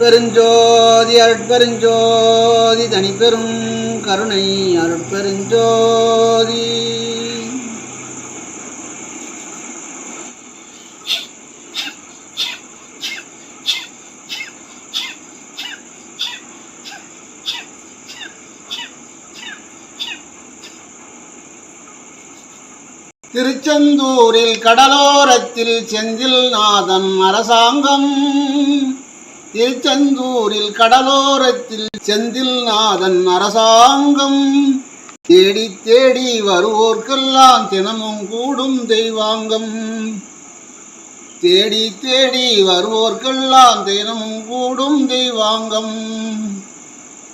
அருட்பெருஞ்சோதி அருட்பெருஞ்சோதி தனிப்பெரும் கருணை அருட்பெருஞ்சோதி. திருச்செந்தூரில் கடலோரத்தில் செந்தில் நாதன் அரசாங்கம். திருச்செந்தூரில் கடலோரத்தில் செந்தில் நாதன் அரசாங்கம். தேடி தேடி வருவோர்க்கெல்லாம் தினமும் கூடும் தெய்வாங்கம். தேடி தேடி வருவோர்க்கெல்லாம் தினமும் கூடும் தெய்வாங்கம்.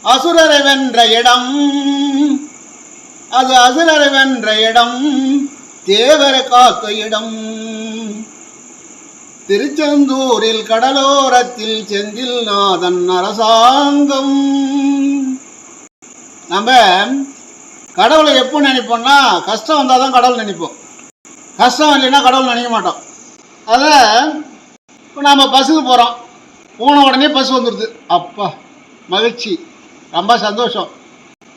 அசுரரை வென்ற இடம். அது அசுரரை வென்ற இடம். தேவரை காத்த இடம். திருச்செந்தூரில் கடலோரத்தில் செந்தில் நாதன் அரசாங்கம். நம்ம கடவுளை எப்போ நினைப்போம்னா கஷ்டம் வந்தால் தான் கடவுள் நினைப்போம். கஷ்டம் இல்லைன்னா கடவுள் நினைக்க மாட்டோம். அதை இப்போ நாம் பஸ்ஸுக்கு போகிறோம் போன உடனே பஸ் வந்துடுது அப்பா மகிழ்ச்சி. ரொம்ப சந்தோஷம்.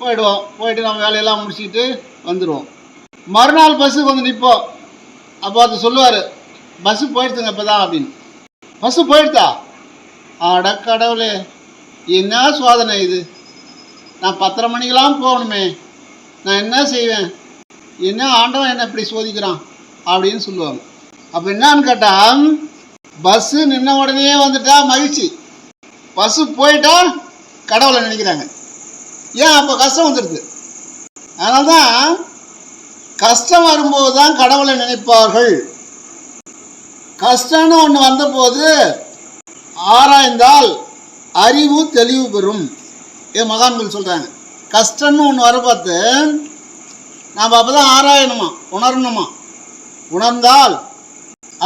போயிடுவோம். போயிட்டு நம்ம வேலையெல்லாம் முடிச்சுக்கிட்டு வந்துடுவோம் மறுநாள் பஸ்ஸுக்கு வந்து நிற்போம் அப்போ அது சொல்லுவார் பஸ்ஸு போயிடுதுங்க இப்போ தான் அப்படின்னு. பஸ்ஸு போயிடுதா? அட கடவுளே என்ன சோதனை இது? நான் பத்தரை மணிக்கெலாம் போகணுமே. நான் என்ன செய்வேன்? என்ன ஆண்டவன் என்ன இப்படி சோதிக்கிறான்? அப்படின்னு சொல்லுவாங்க. அப்போ என்னன்னு கேட்டால் பஸ்ஸு நின்ன உடனே வந்துட்டா மகிழ்ச்சி. பஸ்ஸு போயிட்டா கடவுளை நினைக்கிறாங்க. ஏன் அப்போ கஷ்டம் வந்துடுது? அதனால தான் கஷ்டம் வரும்போது தான் கடவுளை நினைப்பார்கள். கஷ்டம்னு ஒன்று வந்தபோது ஆராய்ந்தால் அறிவு தெளிவு பெறும். என் மகான்கள் சொல்கிறாங்க கஷ்டம்னு ஒன்று வர பார்த்து நாம் அப்போ தான் ஆராயணுமா? உணரணுமா? உணர்ந்தால்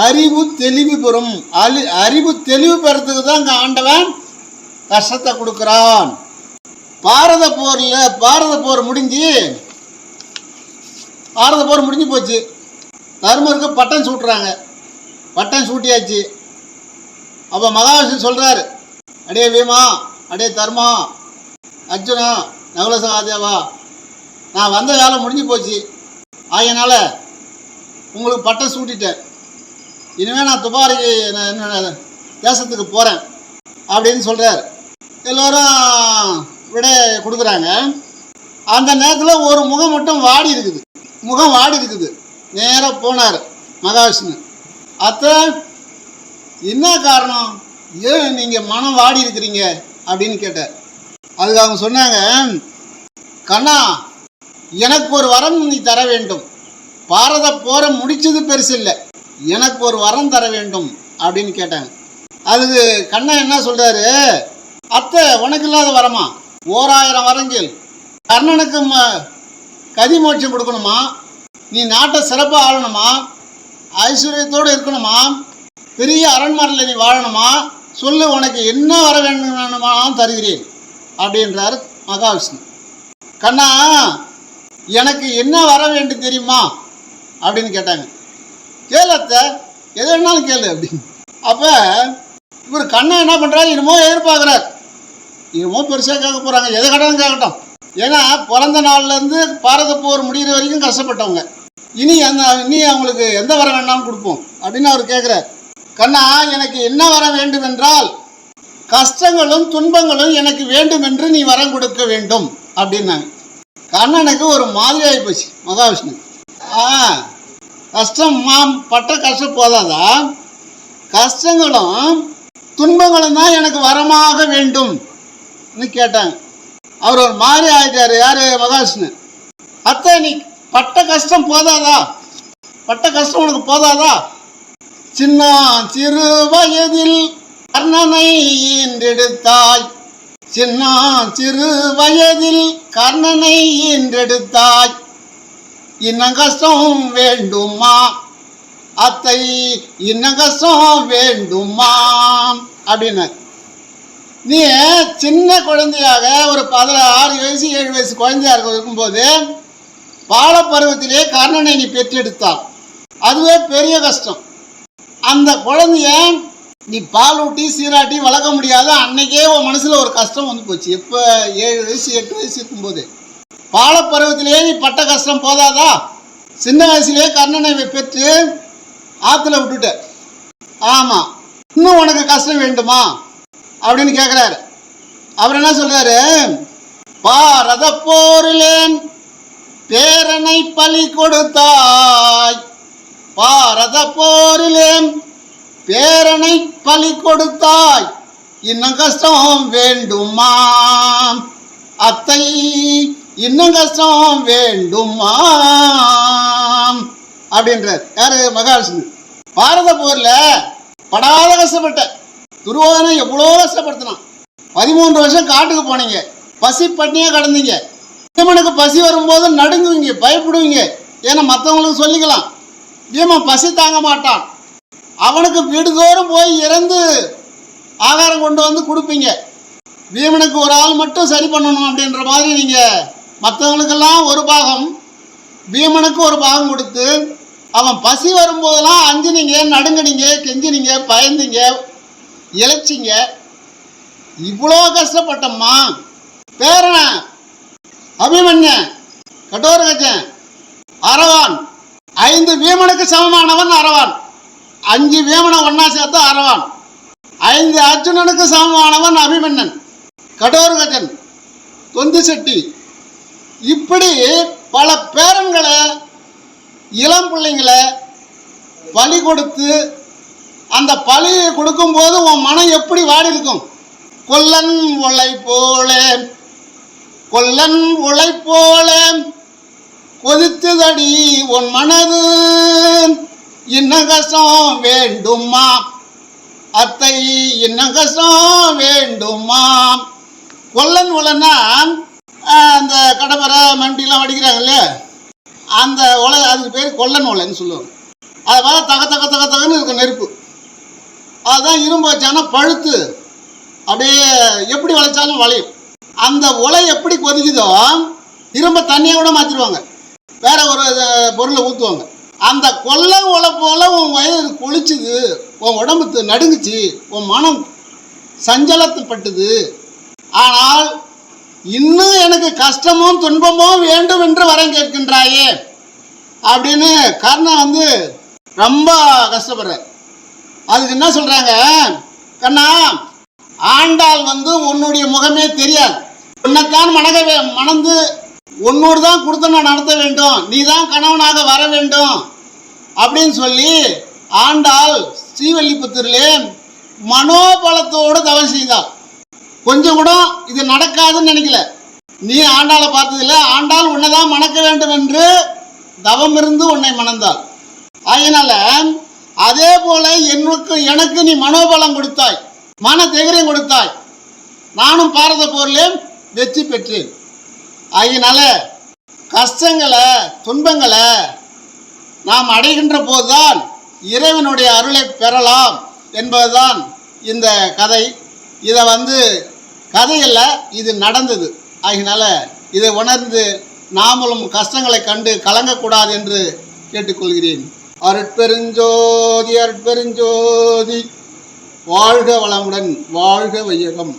அறிவு தெளிவு பெறும். அலி அறிவு தெளிவு பெறத்துக்கு தான் இங்கே ஆண்டவன் கஷ்டத்தை கொடுக்குறான். பாரத போரில் பாரத போர் முடிஞ்சு பாரத போர் முடிஞ்சு போச்சு. தர்மருக்கு பட்டம் சூட்டுறாங்க. பட்டம் சூட்டியாச்சு. அப்போ மகாவிஷ்ணு சொல்கிறாரு அடே வீமா அடே தர்மா அர்ஜுனா நகுல சகாதேவா நான் வந்த வேலை முடிஞ்சு போச்சு. ஆகையினால உங்களுக்கு பட்டம் சூட்டிட்டேன். இனிமேல் நான் துபாரிக்கு நான் என்ன தேசத்துக்கு போகிறேன் அப்படின்னு சொல்கிறார் எல்லோரும் விட கொடுக்குறாங்க. அந்த நேரத்தில் ஒரு முகம் மட்டும் வாடி இருக்குது. முகம் வாடி இருக்குது. நேராக போனார் மகாவிஷ்ணு. அத்தை என்ன காரணம்? ஏன் நீங்கள் மனம் வாடி இருக்கிறீங்க? அப்படின்னு கேட்டார். அதுக்கு அவங்க சொன்னாங்க கண்ணா எனக்கு ஒரு வரம் நீ தர வேண்டும். பாரத போரை முடிச்சது பெருசு இல்லை. எனக்கு ஒரு வரம் தர வேண்டும். அப்படின்னு கேட்டாங்க. அதுக்கு கண்ணா என்ன சொல்றாரு? அத்தை உனக்கு இல்லாத வரமா? ஓராயிரம் வரங்கள். கர்ணனுக்கு ம கொடுக்கணுமா? நீ நாட்டை சிறப்பாக ஆளணுமா? ஐஸ்வர்யத்தோடு இருக்கணுமா? பெரிய அரண்மனையில் நீ வாழணுமா? சொல்லு உனக்கு என்ன வர வேண்டும் வேணுமானாலும் தருகிறேன் அப்படின்றார் மகாவிஷ்ணு. கண்ணா எனக்கு என்ன வர வேண்டும் தெரியுமா? அப்படின்னு கேட்டாங்க. கேளத்த எது வேணாலும் கேளு அப்படின்னு. அப்போ இவர் கண்ணா என்ன பண்ணுறாரு என்னமோ எதிர்பார்க்குறார். என்னமோ பெருசாக கேட்க போகிறாங்க எதை கேட்டாலும் கேட்கட்டும். ஏன்னா பிறந்த நாள்லேருந்து பாரத போர் முடிகிற வரைக்கும் கஷ்டப்பட்டவங்க. இனி அந்த இனி அவங்களுக்கு எந்த வர வேண்டாம்னு கொடுப்போம். அப்படின்னு அவர் கேட்குறார் கண்ணா எனக்கு என்ன வர வேண்டும் என்றால் கஷ்டங்களும் துன்பங்களும் எனக்கு வேண்டும் என்று நீ வரம் கொடுக்க வேண்டும் அப்படின்னாங்க. கண்ணனுக்கு ஒரு மாதிரி ஆகிப்போச்சு மகாவிஷ்ணு ஆ கஷ்டம் மாம் பட்ட கஷ்டம் போதாதா? கஷ்டங்களும் துன்பங்களும் தான் எனக்கு வரமாக வேண்டும் கேட்டாங்க. அவர் ஒரு மாதிரி ஆகிட்டார் யாரு? மகாவிஷ்ணு அத்தை நீ பட்ட கஷ்டம் போதாதா? பட்ட கஷ்டம் உனக்கு போதாதா? சின்ன சிறு வயதில் கர்ணனை ஈன்றெடுத்தாய். சின்ன சிறு வயதில் கர்ணனை ஈன்றெடுத்தாய். இன்னும் கஷ்டம் வேண்டுமா? அத்தை இன்னும் கஷ்டம் வேண்டுமா? அப்படின்னு. நீ சின்ன குழந்தையாக ஒரு பதினாறு வயசு ஏழு வயசு குழந்தையா இருக்க இருக்கும்போது பாலப்பருவத்திலே கர்ணனை நீ பெற்றெடுத்தாள் அதுவே பெரிய கஷ்டம். அந்த குழந்தைய நீ பால் ஊட்டி சீராட்டி வளர்க்க முடியாத. அன்னைக்கே உன் மனசில் ஒரு கஷ்டம் வந்து போச்சு. எப்போ? ஏழு வயசு எட்டு வயசு இருக்கும்போது. பாலப்பருவத்திலேயே நீ பட்ட கஷ்டம் போதாதா? சின்ன வயசுலேயே கர்ணனை பெற்று ஆற்றுல விட்டுட்ட. ஆமாம் இன்னும் உனக்கு கஷ்டம் வேண்டுமா? அப்படின்னு கேட்குறாரு அவர் என்ன சொல்கிறாரு பாரத போரிலேன் பேரனை பலி கொடுத்தாய். பாரத போரிலே பேரனை பலி கொடுத்தாய். இன்னும் கஷ்டம் வேண்டுமா? அத்தை இன்னும் கஷ்டம் வேண்டுமா? அப்படின்றார். யாரு? மகாலட்சுமி. பாரத போர்ல படாத கஷ்டப்பட்ட துருவோதனை எவ்வளோ கஷ்டப்படுத்தினான். பதிமூன்று வருஷம் காட்டுக்கு போனீங்க. பசி பட்னியா கடந்தீங்க. பீமனுக்கு பசி வரும்போது நடுங்குவீங்க பயப்படுவீங்க. ஏன்னா மற்றவங்களுக்கு சொல்லிக்கலாம். பீமன் பசி தாங்க மாட்டான். அவனுக்கு வீடுதோறும் போய் இறந்து ஆகாரம் கொண்டு வந்து கொடுப்பீங்க. பீமனுக்கு ஒரு ஆள் மட்டும் சரி பண்ணணும் அப்படின்ற மாதிரி நீங்கள் மற்றவங்களுக்கெல்லாம் ஒரு பாகம் பீமனுக்கு ஒரு பாகம் கொடுத்து அவன் பசி வரும்போதெல்லாம் அஞ்சினீங்க நடுங்கினீங்க கெஞ்சினீங்க பயந்தீங்க இழைச்சிங்க. இவ்வளோ கஷ்டப்பட்டம்மா. பேரண அபிமன்யன் கடோரகஜன் அரவான் ஐந்து வீமனுக்கு சமமானவன் அரவான் அஞ்சு வீமனை ஒன்னா சேர்த்து அரவான் ஐந்து அர்ஜுனனுக்கு சமமானவன் அபிமன்னன் கடோரகஜன் தொந்து செட்டி. இப்படி பல பேரன்களை இளம் பிள்ளைங்களை பலி கொடுத்து அந்த பலியை கொடுக்கும்போது உன் மனம் எப்படி வாடி இருக்கும் கொல்லன் உலை போலே கொல்லன் உலை போல கொதித்துதடி உன் மனது. இன்னகசம் வேண்டுமா? அத்தை இன்னகசம் வேண்டுமா? கொல்லன் உலைன்னா அந்த கடப்பரை மண்டிலாம் வடிக்கிறாங்க இல்லையா அந்த உலை அதுக்கு பேர் கொல்லன் உலைன்னு சொல்லுவாங்க. அதை பார்த்தா தக தக தக தகன்னு இருக்கும் நெருப்பு. அதுதான் இரும்பு வச்சாங்கன்னா பழுத்து. அப்படியே எப்படி வளைச்சாலும் வளையும். அந்த உலை எப்படி கொதிக்குதோ திரும்ப தண்ணியை கூட மாற்றிடுவாங்க வேற ஒரு பொருளை ஊற்றுவாங்க அந்த கொல்லை உலை போல் உன் வயது கொளிச்சுது உன் உடம்பு நடுங்குச்சு உன் மனம் சஞ்சலத்துப்பட்டது. ஆனால் இன்னும் எனக்கு கஷ்டமும் துன்பமும் வேண்டும் என்று வரம் கேட்கின்றாயே. அப்படின்னு கர்ணன் வந்து ரொம்ப கஷ்டப்படுறார். அதுக்கு என்ன சொல்கிறாங்க கண்ணா ஆண்டாள் வந்து உன்னுடைய முகமே தெரியாது. உன்னைத்தான் மணக்க மணந்து உன்னோடு தான் கொடுத்தன நடத்த வேண்டும். நீ தான் கணவனாக வர வேண்டும். அப்படின்னு சொல்லி ஆண்டாள் ஸ்ரீவல்லிபுத்தூர்லே மனோபலத்தோடு தவறு செய்தாள். கொஞ்சம் கூட இது நடக்காதுன்னு நினைக்கல. நீ ஆண்டாளை பார்த்ததில்ல. ஆண்டாள் உன்னை தான் மணக்க வேண்டும் என்று தவம் இருந்து உன்னை மணந்தாள். அதனால அதே போல எனக்கு எனக்கு நீ மனோபலம் கொடுத்தாய். மன தைரியம் கொடுத்தாய். நானும் பாரத போரிலே வெற்றி பெற்றேன். அதனால கஷ்டங்களை துன்பங்களை நாம் அடைகின்ற போதுதான் இறைவனுடைய அருளை பெறலாம் என்பதுதான் இந்த கதை. இதை வந்து கதையில் இது நடந்தது. ஆகினால இதை உணர்ந்து நாமளும் கஷ்டங்களை கண்டு கலங்கக்கூடாது என்று கேட்டுக்கொள்கிறேன். அருட்பெருஞ்சோதி அருட்பெருஞ்சோதி வாழ்க வளமுடன் வாழ்க வையகம்.